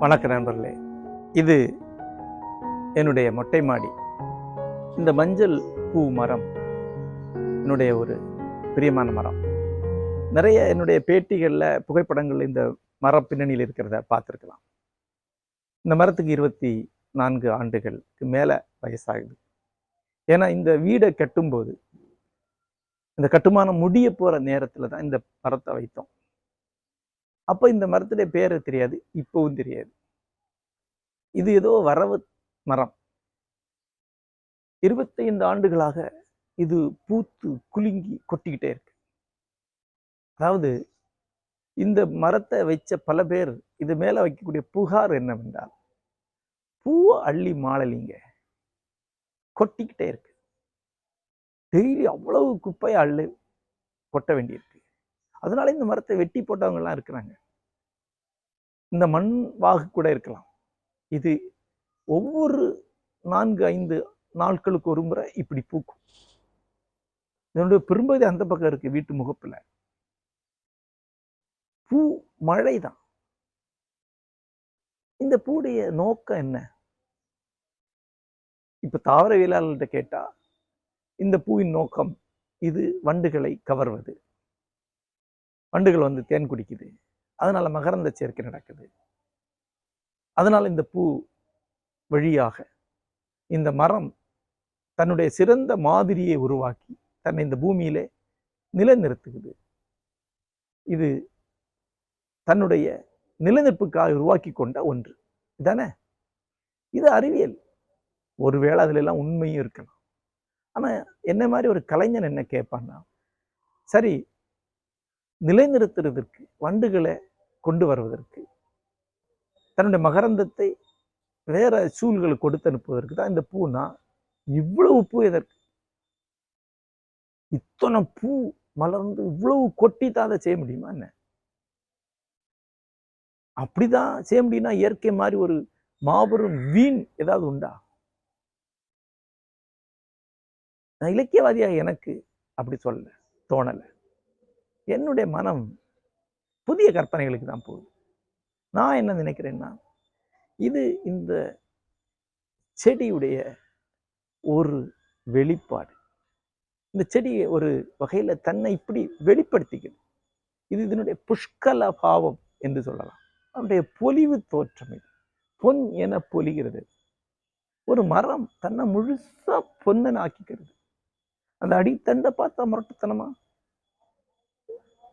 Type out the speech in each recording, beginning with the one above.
வணக்க நண்பர்களே. இது என்னுடைய மொட்டை மாடி. இந்த மஞ்சள் பூ மரம் என்னுடைய ஒரு பிரியமான மரம். நிறைய என்னுடைய பேட்டிகளில் புகைப்படங்கள் இந்த மர பின்னணியில் இருக்கிறத பார்த்துருக்கலாம். இந்த மரத்துக்கு இருபத்தி நான்கு ஆண்டுகளுக்கு மேலே வயசாகுது. ஏன்னா இந்த வீடை கட்டும்போது இந்த கட்டுமானம் முடிய போகிற நேரத்தில் தான் இந்த மரத்தை வைத்தோம். அப்போ இந்த மரத்துடைய பேர் தெரியாது இப்போவும் தெரியாது. இது ஏதோ வரவு மரம். இருபத்தைந்து ஆண்டுகளாக இது பூத்து குலுங்கி கொட்டிக்கிட்டே இருக்கு. அதாவது இந்த மரத்தை வச்ச பல பேர் இது மேல வைக்கக்கூடிய புகார் என்னவென்றால் பூவை அள்ளி மாளலிங்க கொட்டிக்கிட்டே இருக்கு. டெய்லி அவ்வளவு குப்பையை அள்ளு கொட்ட வேண்டியிருக்கு. அதனால இந்த மரத்தை வெட்டி போட்டவங்க எல்லாம் இருக்கிறாங்க. இந்த மண் வாகு கூட இருக்கலாம். இது ஒவ்வொரு நான்கு ஐந்து நாட்களுக்கு ஒரு முறை இப்படி பூக்கும். இதனுடைய பெரும்பகுதி அந்த பக்கம் இருக்கு வீட்டு முகப்புல. பூ மழை தான் இந்த பூடைய நோக்கம் என்ன? இப்ப தாவரவியலாளர்கிட்ட கேட்டா இந்த பூவின் நோக்கம் இது வண்டுகளை கவர்வது. வண்டுகள் வந்து தேன் குடிக்குது. அதனால மகரந்த சேர்க்கை நடக்குது. அதனால இந்த பூ வழியாக இந்த மரம் தன்னுடைய சிறந்த மாதிரியை உருவாக்கி தன்னை இந்த பூமியிலே நிலைநிறுத்துகிறது இது தன்னுடைய நிலநிற்புக்காக உருவாக்கி கொண்ட ஒன்று. தானே இது அறிவியல். ஒருவேளை அதுல எல்லாம் உண்மையும் இருக்கலாம். ஆனால் என்ன மாதிரி ஒரு கலைஞன் என்ன கேட்பான்னா சரி நிலைநிறுத்துறதற்கு வண்டுகளை கொண்டு வருவதற்கு தன்னுடைய மகரந்தத்தை வேற சூழ்களுக்கு கொடுத்து அனுப்புவதற்கு தான் இந்த பூனா இவ்வளவு பூ எதற்கு? இத்தனை பூ மலர்ந்து இவ்வளவு கொட்டி தான் அதை செய்ய முடியுமா என்ன? அப்படிதான் செய்ய முடியும்னா இயற்கை மாதிரி ஒரு மாபெரும் வீண் ஏதாவது உண்டா? நான் இலக்கியவாதியாக எனக்கு அப்படி சொல்ல தோணலை. என்னுடைய மனம் புதிய கற்பனைகளுக்கு தான் போகுது. நான் என்ன நினைக்கிறேன்னா இது இந்த செடியுடைய ஒரு வெளிப்பாடு. இந்த செடியை ஒரு வகையில தன்னை இப்படி வெளிப்படுத்திக்கிறது இது இதனுடைய புஷ்கல பாவம் என்று சொல்லலாம். அதனுடைய பொலிவு தோற்றம் இது. பொன் என பொலிகிறது. ஒரு மரம் தன்னை முழுசா பொன்னன் ஆக்கிக்கிறது அந்த அடித்தண்டை பார்த்தா முரட்டுத்தனமா?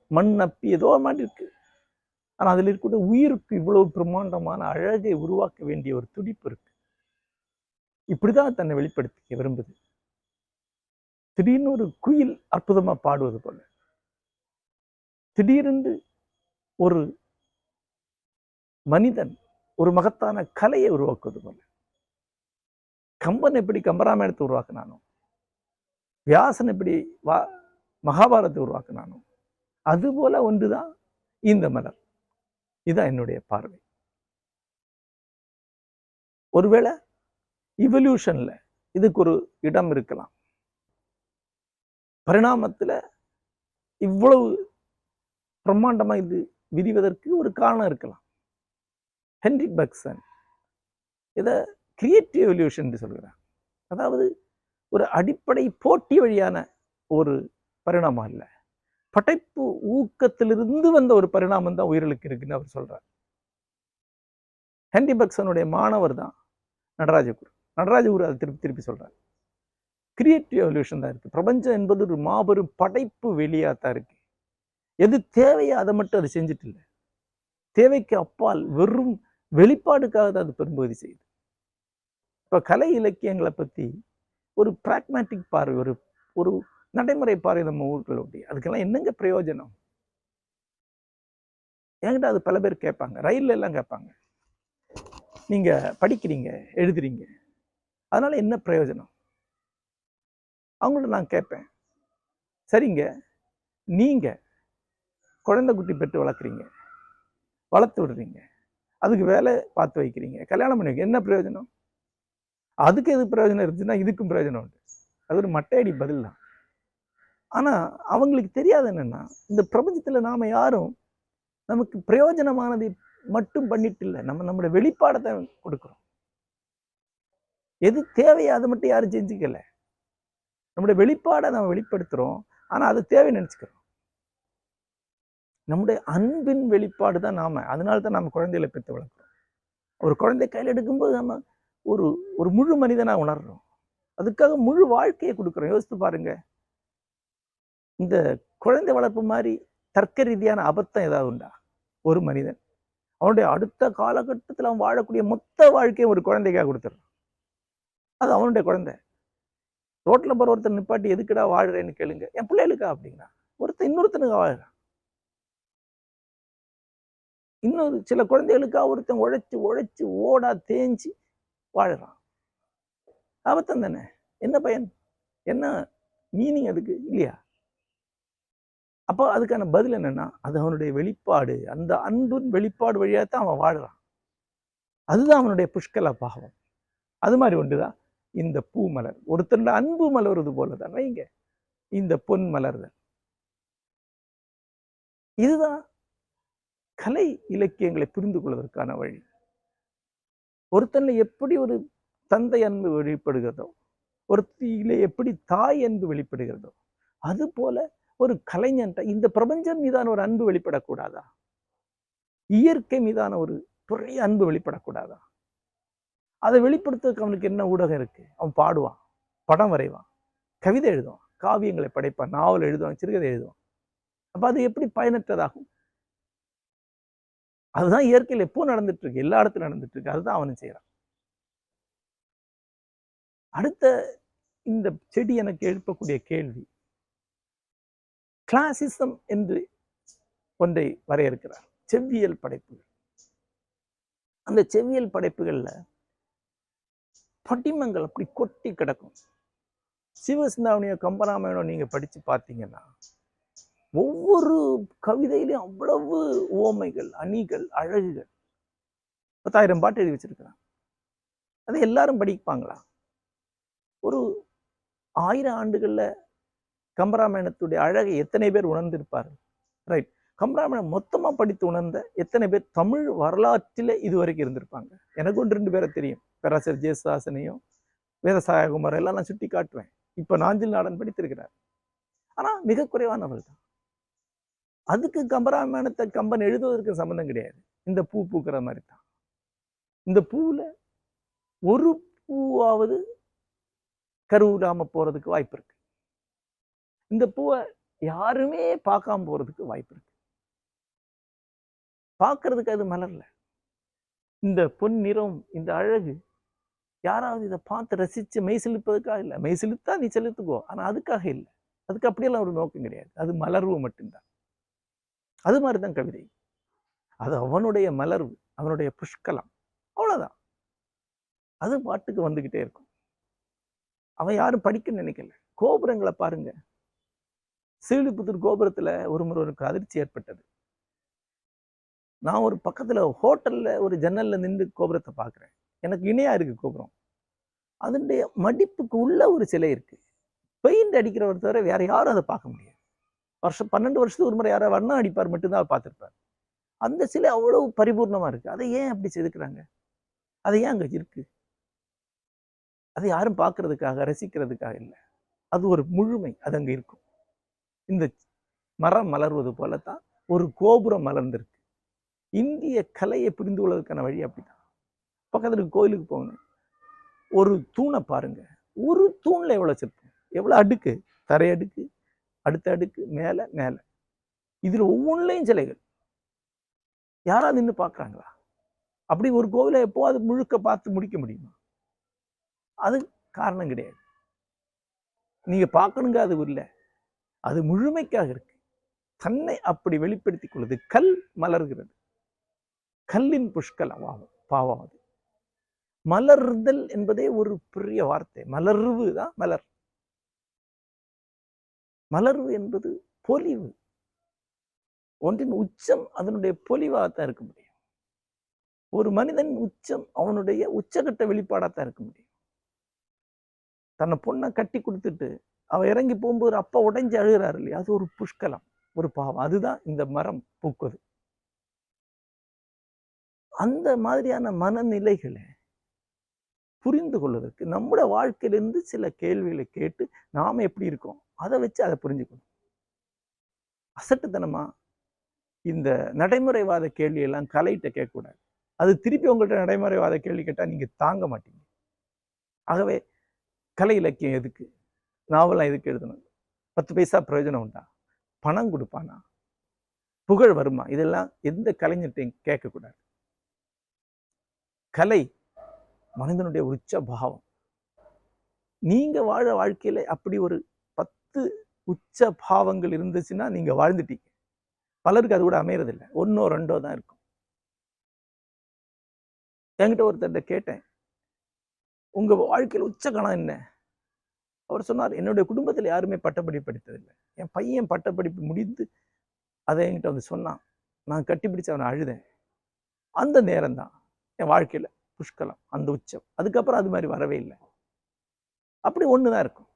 மண் அப்பி ஏதோ மாதிரி இருக்கு. ஆனா அதுல இருக்கக்கூடிய உயிருக்கு இவ்வளவு பிரம்மாண்டமான அழகை உருவாக்க வேண்டிய ஒரு துடிப்பு இருக்கு. இப்படிதான் தன்னை வெளிப்படுத்திக்க விரும்புது. திடீர்னு ஒரு குயில் அற்புதமா பாடுவது போல. திடீரென்று ஒரு மனிதன் ஒரு மகத்தான கலையை உருவாக்குவது போல. கம்பன் எப்படி கம்பராமாயணத்தை உருவாக்கினானோ வியாசன் இப்படி வா மகாபாரதத்தை உருவாக்கினானோ? அதுபோல ஒன்றுதான் இந்த மலர். இதுதான் என்னுடைய பார்வை. ஒருவேளை இவல்யூஷனில் இதுக்கு ஒரு இடம் இருக்கலாம். பரிணாமத்துல இவ்வளவு பிரம்மாண்டமா இது விரிவதற்கு ஒரு காரணம் இருக்கலாம். ஹென்ரி பக்சன் இதை கிரியேட்டிவ் எவல்யூஷன் என்று சொல்கிறார். அதாவது ஒரு அடிப்படை போட்டி வழியான ஒரு பரிணாமம் இல்லை. படைப்பு ஊக்கத்திலிருந்து வந்த ஒரு பரிணாமம் தான் உயிர்களுக்கு இருக்குன்னு அவர் சொல்கிறார் ஹென்ரி பக்சனுடைய மாணவர் தான் நடராஜகுரு. நடராஜகுரு அதை திருப்பி திருப்பி சொல்கிறார் கிரியேட்டிவ் எவல்யூஷன் தான் இருக்கு. பிரபஞ்சம் என்பது ஒரு மாபெரும் படைப்பு வெளியாக தான் இருக்கு. எது தேவையோ அதை மட்டும் அது செஞ்சுட்டு இல்லை. தேவைக்கு அப்பால் வெறும் வெளிப்பாடுக்காக தான் அது பெரும்பகுதி செய்யுது. இப்ப கலை இலக்கியங்களை பத்தி ஒரு ப்ராக்மேட்டிக் பார்வை ஒரு ஒரு நடைமுறை பார்வை நம்ம ஊர்ல அதுக்கெல்லாம் என்னங்க பிரயோஜனம்? என்கிட்ட அது பல பேர் கேட்பாங்க. ரயில்ல எல்லாம் கேட்பாங்க. நீங்க படிக்கிறீங்க எழுதுறீங்க. அதனால என்ன பிரயோஜனம்? அவங்கள்ட்ட நான் கேட்பேன். சரிங்க நீங்க குழந்தை குட்டி பெற்று வளர்க்குறீங்க. வளர்த்து விடுறீங்க. அதுக்கு வேலை பார்த்து வைக்கிறீங்க. கல்யாணம் பண்ணி என்ன பிரயோஜனம்? அதுக்கு எது பிரயோஜனம் இருந்துச்சுன்னா இதுக்கும் பிரயோஜனம் உண்டு. அது ஒரு மட்டையடி பதில் தான் ஆனா அவங்களுக்கு தெரியாது என்னன்னா இந்த பிரபஞ்சத்துல நாம யாரும் நமக்கு பிரயோஜனமானதை மட்டும் பண்ணிட்டு இல்லை நம்ம நம்மளோட வெளிப்பாடத்தை கொடுக்குறோம். எது தேவையோ அதை மட்டும் யாரும் செஞ்சுக்கல. நம்முடைய வெளிப்பாடை நம்ம வெளிப்படுத்துறோம். ஆனா அது தேவை நினைச்சுக்கிறோம். நம்முடைய அன்பின் வெளிப்பாடு தான் நாம. அதனால தான் நம்ம குழந்தைகளை பெற்று வளர்க்குறோம். ஒரு குழந்தை கையில் எடுக்கும்போது நம்ம ஒரு ஒரு முழு மனிதனா உணர்றோம். அதுக்காக முழு வாழ்க்கையை கொடுக்குறோம். யோசித்து பாருங்க. இந்த குழந்தை வளர்ப்பு மாதிரி தர்க்க ரீதியான அபத்தம் ஏதாவது உண்டா? ஒரு மனிதன். அவனுடைய அடுத்த காலகட்டத்தில் அவன் வாழக்கூடிய மொத்த வாழ்க்கையை ஒரு குழந்தைக்காக கொடுத்துட்றான் அது அவனுடைய குழந்தை. ரோட்ல போற ஒருத்தர் நிப்பாட்டி எதுக்குடா வாழ்கிறேன்னு கேளுங்க. என் பிள்ளைகளுக்கா? அப்படிங்கிறான். ஒருத்தன் இன்னொருத்தனுக்கு வாழ்கிறான் இன்னொரு சில குழந்தைகளுக்கா ஒருத்தன் உழைச்சு உழைச்சு ஓடா தேஞ்சு வாழறான். ஆபத்தம் தானே? என்ன பயன்? என்ன மீனிங் அதுக்கு? இல்லையா? அப்போ அதுக்கான பதில் என்னன்னா அது அவனுடைய வெளிப்பாடு. அந்த அன்பின் வெளிப்பாடு வழியாக தான் அவன் வாழறான். அதுதான் அவனுடைய புஷ்கல பாவம். அது மாதிரி ஒன்றுதான். இந்த பூ மலர். ஒருத்தருடைய அன்பு மலருது போல தான் வைங்க. இந்த பொன் மலர்தல். இதுதான் கலை இலக்கியங்களை புரிந்து கொள்வதற்கான வழி. ஒருத்தன்ல எப்படி ஒரு தந்தை அன்பு வெளிப்படுகிறதோ ஒருத்தியில எப்படி தாய் அன்பு வெளிப்படுகிறதோ அது போல ஒரு கலைஞன்ட்ட இந்த பிரபஞ்சம் மீதான ஒரு அன்பு வெளிப்படக்கூடாதா? இயற்கை மீதான ஒரு பெரிய அன்பு வெளிப்படக்கூடாதா? அதை வெளிப்படுத்துறதுக்கு அவனுக்கு என்ன ஊடகம் இருக்கு? அவன் பாடுவான் படம் வரைவான் கவிதை எழுதுவான் காவியங்களை படைப்பான் நாவல் எழுதுவான் சிறுகதை எழுதுவான். அப்ப அது எப்படி பயனற்றதாகும்? அதுதான் இயற்கையில் எப்போ நடந்துட்டு இருக்கு எல்லா இடத்துலையும் நடந்துட்டு இருக்கு அதுதான் அவனும் செய்கிறான் அடுத்த இந்த செடி எனக்கு எழுப்பக்கூடிய கேள்வி. கிளாசிசம் என்று ஒன்றை வரையறுக்கிறார். செவ்வியல் படைப்புகள். அந்த செவ்வியல் படைப்புகள்ல படிமங்கள் அப்படி கொட்டி கிடக்கும். சிவசிந்தாவணியோ கம்பராமாயணம் நீங்க படிச்சு பார்த்தீங்கன்னா ஒவ்வொரு கவிதையிலையும் அவ்வளவு ஓமைகள் அணிகள் அழகுகள். பத்தாயிரம் பாட்டு எழுதி வச்சிருக்கிறான். அதை எல்லாரும் படிப்பாங்களா? ஒரு ஆயிரம் ஆண்டுகள்ல கம்பராமாயணத்துடைய அழகை எத்தனை பேர் உணர்ந்திருப்பார்கள்? ரைட் கம்பராமாயணம் மொத்தமா படித்து உணர்ந்த எத்தனை பேர் தமிழ் வரலாற்றில் இதுவரைக்கும் இருந்திருப்பாங்க? எனக்கு ஒன்று ரெண்டு பேரை தெரியும். பேராசிரியர் ஜெயசுதாசனையும் வேதசாயகுமார் எல்லாம் நான் சுட்டி காட்டுவேன் இப்ப நாஞ்சில் நாடன் படித்திருக்கிறார். ஆனா மிக குறைவானவர்கள் தான் அதுக்கு கம்பராமாயணத்தை கம்பன் எழுதுவதற்கு சம்மந்தம் கிடையாது. இந்த பூ பூக்கிற மாதிரி தான் இந்த பூவில் ஒரு பூவாவது கருவுடாம போறதுக்கு வாய்ப்பு இருக்கு. இந்த பூவை யாருமே பார்க்காம போறதுக்கு வாய்ப்பு இருக்கு. பார்க்கறதுக்கு அது மலர்ல. இந்த பொன் நிறம் இந்த அழகு யாராவது இதை பார்த்து ரசிச்சு மெய் செலுப்பதுக்காக இல்லை. மெய் செலுத்தா நீ செலுத்துக்கோ. ஆனா அதுக்காக இல்லை. அதுக்கு அப்படியெல்லாம் ஒரு நோக்கம் கிடையாது. அது மலர்வு மட்டும்தான். அது மாதிரி தான் கவிதை. அது அவனுடைய மலர்வு அவனுடைய புஷ்கலம் அவ்வளவுதான். அது பாட்டுக்கு வந்துகிட்டே இருக்கும். அவன் யாரும் படிக்க நினைக்கல. கோபுரங்களை பாருங்க. சீலிபுத்தூர் கோபுரத்துல ஒரு முறை ஒரு அதிர்ச்சி ஏற்பட்டது. நான் ஒரு பக்கத்துல ஹோட்டல்ல ஒரு ஜன்னல்ல நின்று கோபுரத்தை பார்க்குறேன் எனக்கு இணையா இருக்கு கோபுரம். அதனுடைய மடிப்புக்கு உள்ள ஒரு சிலை இருக்கு. பெயிண்ட் அடிக்கிறவர் தவிர வேற யாரும் அதை பார்க்க முடியாது. வருஷம் பன்னெண்டு வருஷத்துக்கு ஒரு முறை யாரோ வண்ணம் அடிப்பார் மட்டும்தான் அவர் பார்த்துருப்பார். அந்த சிலை அவ்வளவு பரிபூர்ணமா இருக்கு. அதை ஏன் அப்படி செதுக்குறாங்க? அது ஏன் அங்க இருக்கு? அதை யாரும் பார்க்கறதுக்காக ரசிக்கிறதுக்காக இல்லை. அது ஒரு முழுமை அது அங்க இருக்கும். இந்த மரம் மலர்வது போலத்தான் ஒரு கோபுரம் மலர்ந்திருக்கு. இந்திய கலையை புரிந்து கொள்வதற்கான வழி அப்படிதான் பக்கத்துல கோயிலுக்கு போகணும். ஒரு தூணை பாருங்க. ஒரு தூண்ல எவ்வளவு சிற்பம்? எவ்வளவு அடுக்கு? தரை அடுக்கு? அடுத்த அடுக்கு மேல மேல. இதுல ஒவ்வொன்றுலையும் சிலைகள். யாராவது நின்று பார்க்குறாங்களா? அப்படி ஒரு கோவிலை எப்போ அது முழுக்க பார்த்து முடிக்க முடியுமா? அது காரணம் கிடையாது. நீங்க பார்க்கணுங்க அது இல்லை அது முழுமைக்காக இருக்கு. தன்னை அப்படி வெளிப்படுத்திக் கொள்வது கல் மலர்கிறது. கல்லின் புஷ்கலம் ஆகும் பாவம் அது. மலர்தல் என்பதே ஒரு பெரிய வார்த்தை. மலர்வு தான் மலர். மலர்வு என்பது பொலிவு. ஒன்றின் உச்சம் அதனுடைய பொலிவாகத்தான் இருக்க முடியும். ஒரு மனிதன் உச்சம் அவனுடைய உச்சகட்ட வெளிப்பாடாத்தான் இருக்க முடியும். தன்னை பொண்ணை கட்டி கொடுத்துட்டு அவ இறங்கி போகும்போது அப்பா உடைஞ்சு அழுகிறாரு இல்லையா? அது ஒரு புஷ்கலம் ஒரு பாவம். அதுதான் இந்த மரம் பூக்குவது அந்த மாதிரியான மனநிலைகளை புரிந்து கொள்வதற்கு நம்முடைய வாழ்க்கையிலிருந்து சில கேள்விகளை கேட்டு நாம எப்படி இருக்கோம்? அதை வச்சு அதை புரிஞ்சுக்கணும். அசட்டுத்தனமா இந்த நடைமுறைவாத கேள்வி எல்லாம் கலையிட்ட கேட்கக்கூடாது. அது திருப்பி உங்கள்கிட்ட நடைமுறைவாத கேள்வி கேட்டால் நீங்க தாங்க மாட்டீங்க. ஆகவே கலை இலக்கியம் எதுக்கு? நாவலாம் எதுக்கு எழுதணும்? பத்து பைசா பிரயோஜனம் உண்டா? பணம் கொடுப்பானா? புகழ் வருமா? இதெல்லாம் எந்த கலைஞர்கிட்டையும் கேட்கக்கூடாது. கலை மனிதனுடைய உச்ச பாவம். நீங்க வாழ வாழ்க்கையில அப்படி ஒரு பத்து உச்ச பாவங்கள் இருந்துச்சுன்னா நீங்க வாழ்ந்துட்டீங்க. பலருக்கு அது கூட அமையறதில்லை. ஒன்னோ ரெண்டோ தான் இருக்கும். என்கிட்ட ஒருத்தர்கிட்ட கேட்டேன். உங்க வாழ்க்கையில் உச்ச கணம் என்ன? அவர் சொன்னார் என்னுடைய குடும்பத்தில் யாருமே பட்டப்படிப்பு படித்ததில்லை என் பையன் பட்டப்படிப்பு முடிந்து அதை என்கிட்ட வந்து சொன்னான். நான் கட்டிப்பிடிச்சு அவனை அழுதேன். அந்த நேரம் தான் என் வாழ்க்கையில புஷ்கலம் அந்த உச்சம். அதுக்கப்புறம் அது மாதிரி வரவே இல்லை. அப்படி ஒன்று தான் இருக்கும்.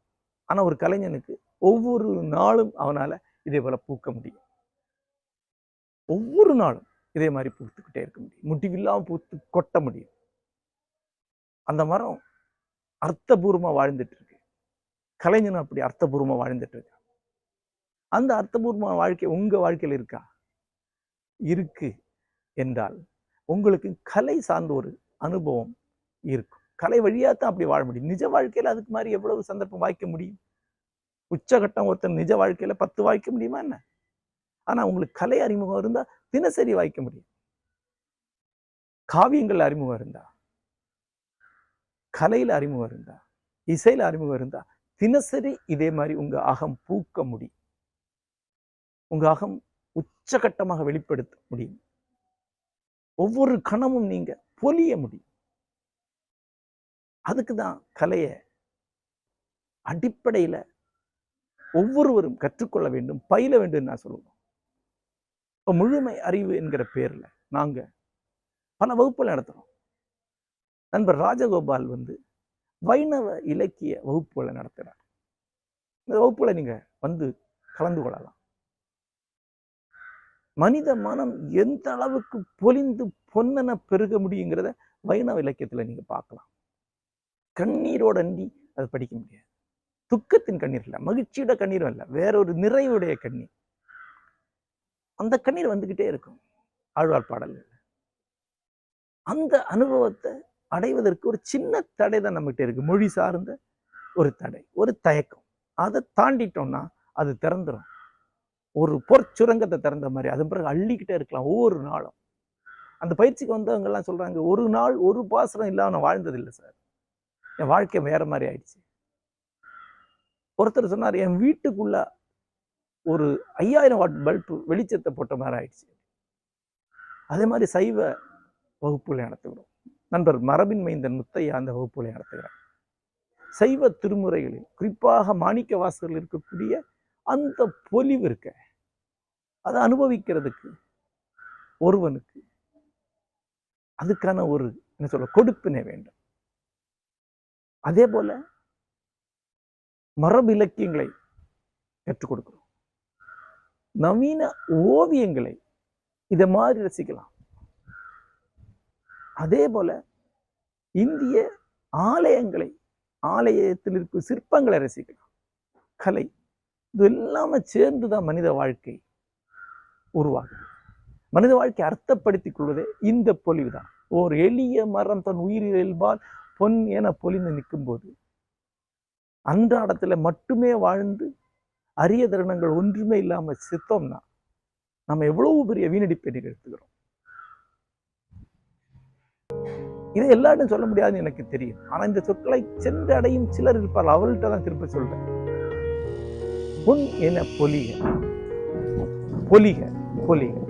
ஆனால் ஒரு கலைஞனுக்கு ஒவ்வொரு நாளும் அவனால இதே போல பூக்க முடியும். ஒவ்வொரு நாளும் இதே மாதிரி பூத்துக்கிட்டே இருக்க முடியும். முடிவில்லாமல் பூத்து கொட்ட முடியும். அந்த மரம் அர்த்தபூர்வமா வாழ்ந்துட்டு இருக்கு. கலைஞனும் அப்படி அர்த்தபூர்வமா வாழ்ந்துட்டு இருக்கு? அந்த அர்த்தபூர்வமான வாழ்க்கை உங்க வாழ்க்கையில் இருக்கா? இருக்கு என்றால் உங்களுக்கு கலை சார்ந்த ஒரு அனுபவம் இருக்கும். கலை வழியாக தான் அப்படி வாழ முடியும். நிஜ வாழ்க்கையில அதுக்கு மாதிரி எவ்வளவு சந்தர்ப்பம் வாய்க்க முடியும்? உச்சகட்டம் ஒருத்தர் நிஜ வாழ்க்கையில பத்து வாய்க்க முடியுமா என்ன? ஆனா உங்களுக்கு கலை அறிமுகம் இருந்தா தினசரி வாய்க்க முடியும். காவியங்கள் அறிமுகம் இருந்தா கலையில அறிமுகம் இருந்தா இசையில அறிமுகம் இருந்தா தினசரி இதே மாதிரி உங்க அகம் பூக்க முடியும். உங்க அகம் உச்சகட்டமாக வெளிப்படுத்த முடியும். ஒவ்வொரு கணமும் நீங்க பொலிய முடியும். அதுக்கு தான் கலையை அடிப்படையில ஒவ்வொருவரும் கற்றுக்கொள்ள வேண்டும் பயில வேண்டும் நான் சொல்லுவோம் இப்போ முழுமை அறிவு என்கிற பேர்ல நாங்க பல வகுப்புகள் நடத்துறோம். நண்பர் ராஜகோபால் வந்து வைணவ இலக்கிய வகுப்புகளை நடத்துகிறார் இந்த வகுப்புல நீங்க வந்து கலந்து கொள்ளலாம். மனித மனம் எந்த அளவுக்கு பொலிந்து பொன்னென பெருக முடியுங்கிறத வைணவ இலக்கியத்துல நீங்க பார்க்கலாம். கண்ணீரோட அண்டி அதை படிக்க முடியாது. துக்கத்தின் கண்ணீர் இல்லை மகிழ்ச்சியோட கண்ணீரும் இல்லை வேற ஒரு நிறைவுடைய கண்ணீர். அந்த கண்ணீர் வந்துகிட்டே இருக்கும் ஆழ்வார் பாடல்கள் அந்த அனுபவத்தை அடைவதற்கு ஒரு சின்ன தடை தான் நம்மகிட்ட இருக்கு மொழி சார்ந்த ஒரு தடை ஒரு தயக்கம். அதை தாண்டிட்டோம்னா அது திறந்துடும் ஒரு பொற்சுரங்கத்தை திறந்த மாதிரி அதன் பிறகு அள்ளிக்கிட்டே இருக்கலாம் ஒவ்வொரு நாளும். அந்த பயிற்சிக்கு வந்தவங்கெல்லாம் எல்லாம் சொல்றாங்க ஒரு நாள் ஒரு பாசனம் இல்லாமல் நான் வாழ்ந்ததில்லை சார். என் வாழ்க்கை வேற மாதிரி ஆயிடுச்சு. ஒருத்தர் சொன்னார் என் வீட்டுக்குள்ள ஒரு ஐயாயிரம் வாட் பல்பு வெளிச்சத்தை போட்ட மாதிரி ஆயிடுச்சு. அதே மாதிரி சைவ வகுப்புகளை நடத்துகிறோம். நண்பர் மரபின் மைந்தன் முத்தையா அந்த வகுப்புகளை நடத்துகிறார். சைவ திருமுறைகளில் குறிப்பாக மாணிக்க வாசகர்கள் இருக்கக்கூடிய அந்த பொலிவு இருக்க அதை அனுபவிக்கிறதுக்கு ஒருவனுக்கு அதுக்கான ஒரு என்ன சொல்ல கொடுப்பினை வேண்டும். அதே போல மரபு இலக்கியங்களை கற்றுக் கொடுக்கணும் நவீன ஓவியங்களை இதை மாதிரி ரசிக்கலாம். அதே போல இந்திய ஆலயங்களை ஆலயத்தில் இருக்கும் சிற்பங்களை ரசிக்கலாம். கலை இது எல்லாமே சேர்ந்து தான் மனித வாழ்க்கை உருவாகும் மனித வாழ்க்கை அர்த்தப்படுத்திக் கொள்வதே இந்த பொலிவு தான் ஓர் எளிய மரம் தன் உயிரியல்பால் பொன் என பொலிந்து நிற்கும் போது அன்றாடத்தில் மட்டுமே வாழ்ந்து அரிய தருணங்கள் ஒன்றுமே இல்லாம சித்தோம்னா நம்ம எவ்வளவு பெரிய வீணடிப்பை நிகழ்த்துகிறோம்? இதை எல்லாரும் சொல்ல முடியாதுன்னு எனக்கு தெரியும். ஆனா இந்த சொற்களை சென்று அடையும் சிலர் இருப்பார் அவள்கிட்ட தான் திருப்ப சொல்றேன். பொன் என பொலிக. பொலிக பொலிக.